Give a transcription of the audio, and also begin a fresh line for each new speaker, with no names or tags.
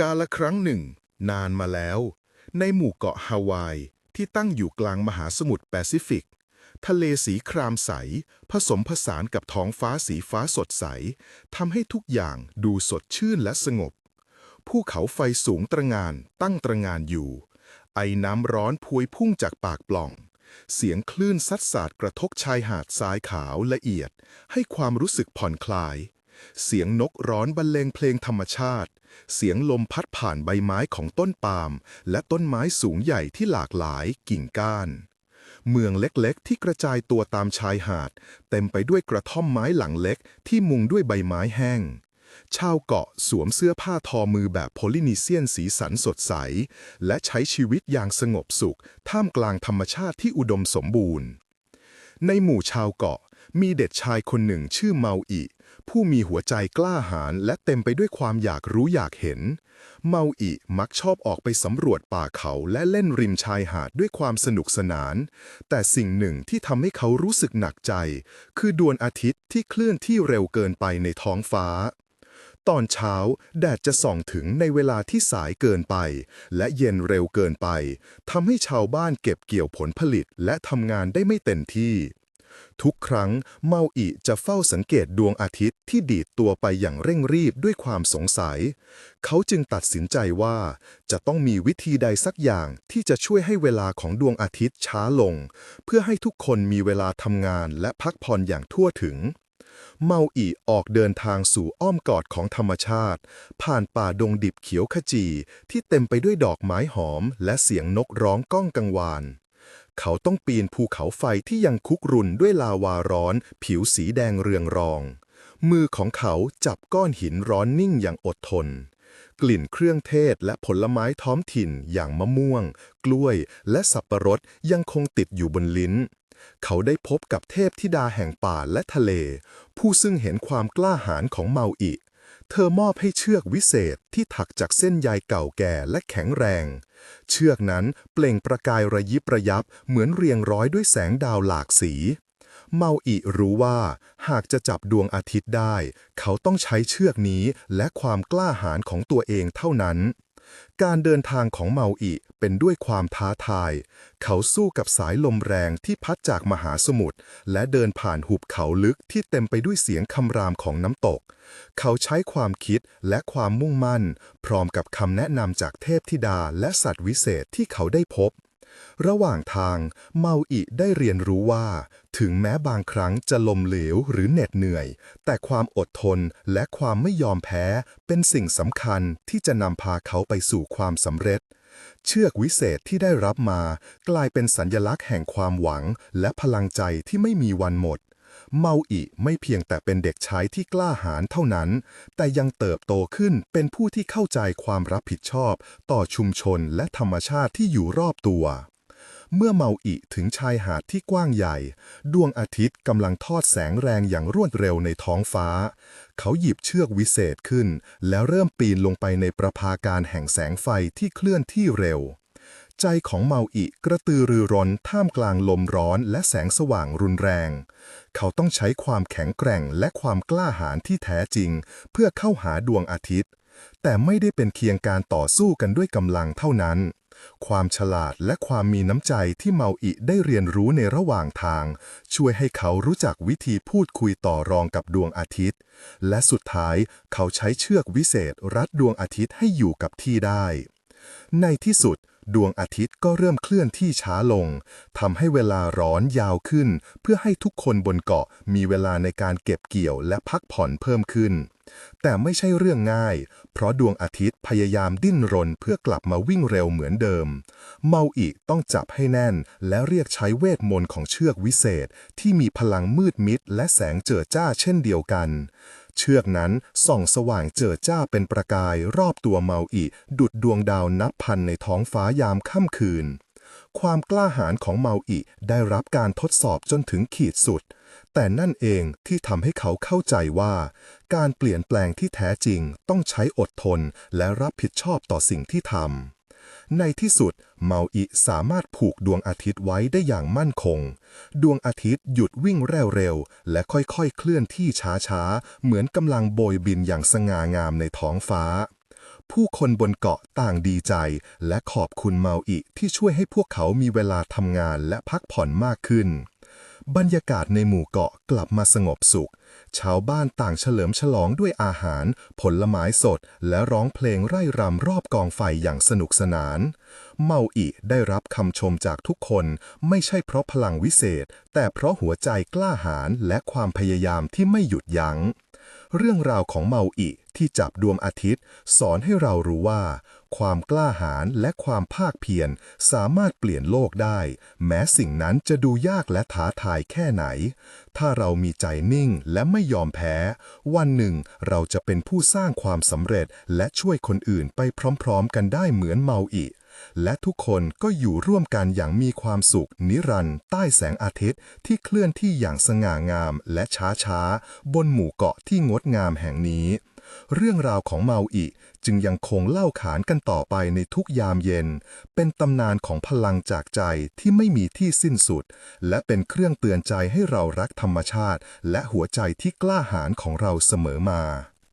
กาละครั้งหนึ่ง นานมาแล้ว ในหมู่เกาะฮาวาย ที่ตั้งอยู่กลางมหาสมุทรแปซิฟิก ทะเลสีครามใส ผสมผสานกับท้องฟ้าสีฟ้าสดใสทำให้ทุกอย่างดูสดชื่นและสงบ ภูเขาไฟสูงตระงานตั้งตระงานอยู่ ไอน้ำร้อนพวยพุ่งจากปากปล่อง เสียงคลื่นซัดสาดกระทบชายหาดทรายขาวละเอียด ให้ความรู้สึกผ่อนคลาย เสียงนกร้อนบรรเลงเพลงธรรมชาติ เสียงลมพัดผ่านใบไม้ของต้นปาล์มและต้นไม้สูงใหญ่ที่หลากหลายกิ่งก้าน เมืองเล็กๆ ที่กระจายตัวตามชายหาด เต็มไปด้วยกระท่อมไม้หลังเล็กที่มุงด้วยใบไม้แห้งชาวเกาะสวมเสื้อผ้าทอมือแบบโพลินีเซียนสีสันสดใส และใช้ชีวิตอย่างสงบสุข ท่ามกลางธรรมชาติที่อุดมสมบูรณ์ ในหมู่ชาวเกาะ มีเด็กชายคนหนึ่งชื่อเมาอิ ผู้มีหัวใจกล้าหาญและเต็มไปด้วยความอยากรู้อยากเห็น เมาอิมักชอบออกไปสำรวจป่าเขาและเล่นริมชายหาดด้วยความสนุกสนาน แต่สิ่งหนึ่งที่ทำให้เขารู้สึกหนักใจ คือดวงอาทิตย์ที่เคลื่อนที่เร็วเกินไปในท้องฟ้า ตอนเช้า แดดจะส่องถึงในเวลาที่สายเกินไป และเย็นเร็วเกินไปทำให้ชาวบ้านเก็บเกี่ยวผลผลิตและทำงานได้ไม่เต็มที่ ทุกครั้งเมาอิจะเฝ้าสังเกตดวงอาทิตย์ที่ดีดตัวไปอย่างเร่งรีบด้วยความสงสัย เขาจึงตัดสินใจว่า จะต้องมีวิธีใดสักอย่างที่จะช่วยให้เวลาของดวงอาทิตย์ช้าลง เพื่อให้ทุกคนมีเวลาทำงานและพักผ่อนอย่างทั่วถึง เมาอีออกเดินทางสู่อ้อมกอดของธรรมชาติ ผ่านป่าดงดิบเขียวขจี ที่เต็มไปด้วยดอกไม้หอม และเสียงนกร้องก้องกังวาน เขาต้องปีนภูเขาไฟที่ยังคุกรุ่นด้วยลาวาร้อน ผิวสีแดงเรืองรอง มือของเขาจับก้อนหินร้อนนิ่งอย่างอดทน กลิ่นเครื่องเทศและผลไม้ท้องถิ่นอย่างมะม่วง กล้วย และสับปะรดยังคงติดอยู่บนลิ้น เขาได้พบกับเทพธิดาแห่งป่าและทะเล ผู้ซึ่งเห็นความกล้าหาญของเมาอิ เธอมอบให้เชือกวิเศษที่ถักจากเส้นใยเก่าแก่และแข็งแรง เชือกนั้นเปล่งประกายระยิบระยับเหมือนเรียงร้อยด้วยแสงดาวหลากสี เมาอิรู้ว่า หากจะจับดวงอาทิตย์ได้ เขาต้องใช้เชือกนี้และความกล้าหาญของตัวเองเท่านั้น การเดินทางของเมาอิเป็นด้วยความท้าทาย เขาสู้กับสายลมแรงที่พัดจากมหาสมุทรและเดินผ่านหุบเขาลึกที่เต็มไปด้วยเสียงคำรามของน้ำตก เขาใช้ความคิดและความมุ่งมั่น พร้อมกับคำแนะนำจากเทพธิดาและสัตว์วิเศษที่เขาได้พบ ระหว่างทางเมาอิได้เรียนรู้ว่า ถึงแม้บางครั้งจะลมเหลวหรือเหน็ดเหนื่อย แต่ความอดทนและความไม่ยอมแพ้เป็นสิ่งสำคัญที่จะนำพาเขาไปสู่ความสำเร็จ เชือกวิเศษที่ได้รับมา กลายเป็นสัญลักษณ์แห่งความหวังและพลังใจที่ไม่มีวันหมด เมาอิไม่เพียงแต่เป็นเด็กชายที่กล้าหาญเท่านั้น แต่ยังเติบโตขึ้นเป็นผู้ที่เข้าใจความรับผิดชอบ ต่อชุมชนและธรรมชาติที่อยู่รอบตัว เมื่อเมาอิถึงชายหาดที่กว้างใหญ่ ดวงอาทิตย์กำลังทอดแสงแรงอย่างรวดเร็วในท้องฟ้า เขาหยิบเชือกวิเศษขึ้น แล้วเริ่มปีนลงไปในประภาการแห่งแสงไฟที่เคลื่อนที่เร็วใจของเมาอิกระตือรือร้นท่ามกลางลมร้อนและแสงสว่างรุนแรง เขาต้องใช้ความแข็งแกร่งและความกล้าหาญที่แท้จริง เพื่อเข้าหาดวงอาทิตย์ แต่ไม่ได้เป็นเพียงการต่อสู้กันด้วยกำลังเท่านั้น ความฉลาดและความมีน้ำใจที่เมาอิได้เรียนรู้ในระหว่างทาง ช่วยให้เขารู้จักวิธีพูดคุยต่อรองกับดวงอาทิตย์ และสุดท้ายเขาใช้เชือกวิเศษรัดดวงอาทิตย์ให้อยู่กับที่ได้ ในที่สุด ดวงอาทิตย์ก็เริ่มเคลื่อนที่ช้าลงทำให้เวลาร้อนยาวขึ้น เพื่อให้ทุกคนบนเกาะมีเวลาในการเก็บเกี่ยวและพักผ่อนเพิ่มขึ้น แต่ไม่ใช่เรื่องง่าย เพราะดวงอาทิตย์พยายามดิ้นรนเพื่อกลับมาวิ่งเร็วเหมือนเดิม เมาอิต้องจับให้แน่น และเรียกใช้เวทมนต์ของเชือกวิเศษ ที่มีพลังมืดมิดและแสงเจิดจ้าเช่นเดียวกัน เชือกนั้นส่องสว่างเจิดจ้าเป็นประกายรอบตัวเมาอิดุดดวงดาวนับพันในท้องฟ้ายามค่ำคืน ความกล้าหาญของเมาอิได้รับการทดสอบจนถึงขีดสุด แต่นั่นเองที่ทำให้เขาเข้าใจว่า การเปลี่ยนแปลงที่แท้จริงต้องใช้อดทนและรับผิดชอบต่อสิ่งที่ทำ ในที่สุดเมาอิสามารถผูกดวงอาทิตย์ไว้ได้อย่างมั่นคง ดวงอาทิตย์หยุดวิ่งเร็วๆ และค่อยๆ เคลื่อนที่ช้าๆ เหมือนกำลังโบยบินอย่างสง่างามในท้องฟ้า
ผู้คนบนเกาะต่างดีใจ และขอบคุณเมาอิที่ช่วยให้พวกเขามีเวลาทำงานและพักผ่อนมากขึ้น บรรยากาศในหมู่เกาะกลับมาสงบสุข ชาวบ้านต่างเฉลิมฉลองด้วยอาหาร ผลไม้สด และร้องเพลงไร่รำรอบกองไฟอย่างสนุกสนาน เมาอิได้รับคำชมจากทุกคน ไม่ใช่เพราะพลังวิเศษ แต่เพราะหัวใจกล้าหาญและความพยายามที่ไม่หยุดยัง้ง เรื่องราวของเมาอิที่จับดวงอาทิตย์ สอนให้เรารู้ว่า ความกล้าหาญและความภาคเพียรสามารถเปลี่ยนโลกได้ แม้สิ่งนั้นจะดูยากและท้าทายแค่ไหน ถ้าเรามีใจนิ่งและไม่ยอมแพ้ วันหนึ่งเราจะเป็นผู้สร้างความสำเร็จและช่วยคนอื่นไปพร้อมๆ กันได้เหมือนเมาอิและทุกคนก็อยู่ร่วมกันอย่างมีความสุข นิรันด์ใต้แสงอาทิตย์ที่เคลื่อนที่อย่างสง่างามและช้าๆบนหมู่เกาะที่งดงามแห่งนี้ เรื่องราวของเมาอิจึงยังคงเล่าขานกันต่อไปในทุกยามเย็น เป็นตำนานของพลังจากใจที่ไม่มีที่สิ้นสุด และเป็นเครื่องเตือนใจให้เรารักธรรมชาติ และหัวใจที่กล้าหาญของเราเสมอมา